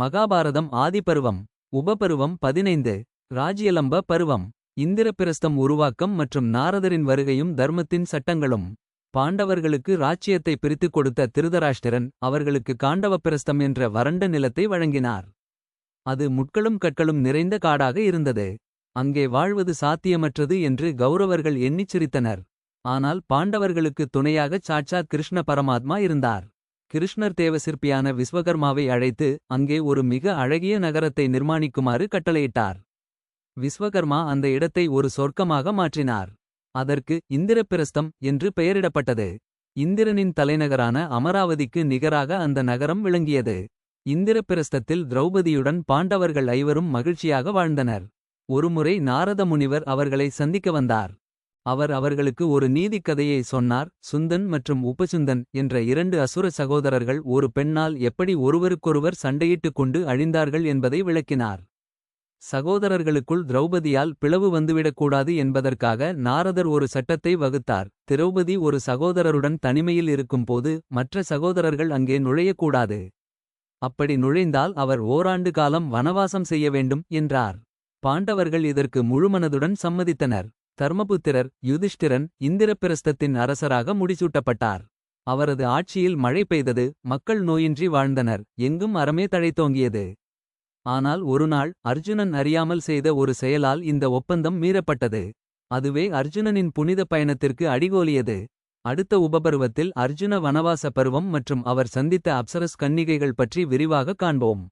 மகாபாரதம் ஆதிபருவம் உபபருவம் பதினைந்து ராஜ்யலம்ப பருவம் இந்திரபிரஸ்தம் உருவாக்கம் மற்றும் நாரதரின் வருகையும் தர்மத்தின் சட்டங்களும். பாண்டவர்களுக்கு ராச்சியத்தை பிரித்துக் கொடுத்த திருதராஷ்டிரன் அவர்களுக்கு காண்டவப்பிரஸ்தம் என்ற வறண்ட நிலத்தை வழங்கினார். அது முட்களும் கற்களும் நிறைந்த காடாக இருந்தது. அங்கே வாழ்வது சாத்தியமற்றது என்று கௌரவர்கள் எண்ணிச் சிரித்தனர். ஆனால் பாண்டவர்களுக்கு துணையாகச் சாட்சாத் கிருஷ்ண பரமாத்மா இருந்தார். கிருஷ்ணர் தேவசிற்பியான விஸ்வகர்மாவை அழைத்து அங்கே ஒரு மிக அழகிய நகரத்தை நிர்மாணிக்குமாறு கட்டளையிட்டார். விஸ்வகர்மா அந்த இடத்தை ஒரு சொர்க்கமாக மாற்றினார். அதற்கு இந்திரப்பிரஸ்தம் என்று பெயரிடப்பட்டது. இந்திரனின் தலைநகரான அமராவதிக்கு நிகராக அந்த நகரம் விளங்கியது. இந்திரபிரஸ்தத்தில் திரௌபதியுடன் பாண்டவர்கள் ஐவரும் மகிழ்ச்சியாக வாழ்ந்தனர். ஒருமுறை நாரத முனிவர் அவர்களை சந்திக்க வந்தார். அவர் அவர்களுக்கு ஒரு நீதிக் கதையை சொன்னார் சுந்தன் மற்றும் உபசுந்தன் என்ற இரண்டு அசுர சகோதரர்கள் ஒரு பெண்ணால் எப்படி ஒருவருக்கொருவர் சண்டையிட்டுக் கொண்டு அழிந்தார்கள் என்பதை விளக்கினார். சகோதரர்களுக்குள் திரௌபதியால் பிளவு வந்துவிடக்கூடாது என்பதற்காக நாரதர் ஒரு சட்டத்தை வகுத்தார் திரௌபதி ஒரு சகோதரருடன் தனிமையில் இருக்கும்போது மற்ற சகோதரர்கள் அங்கே நுழையக்கூடாது அப்படி நுழைந்தால் அவர் ஓராண்டு காலம் வனவாசம் செய்ய வேண்டும் என்றார். பாண்டவர்கள் இதற்கு முழுமனதுடன் சம்மதித்தனர். தர்மபுத்திரர் யுதிஷ்டிரன் இந்திரப்பிரஸ்தத்தின் அரசராக முடிசூட்டப்பட்டார். அவரது ஆட்சியில் மழை பெய்தது மக்கள் நோயின்றி வாழ்ந்தனர் எங்கும் அறமே தழைத்தோங்கியது ஆனால் ஒருநாள் அர்ஜுனன் அறியாமல் செய்த ஒரு செயலால் இந்த ஒப்பந்தம் மீறப்பட்டது. அதுவே அர்ஜுனனின் புனித பயணத்திற்கு அடிகோலியது. அடுத்த உபபருவத்தில் அர்ஜுன வனவாச பருவம் மற்றும் அவர் சந்தித்த அப்சரஸ் கன்னிகைகள் பற்றி விரிவாக காண்போம்.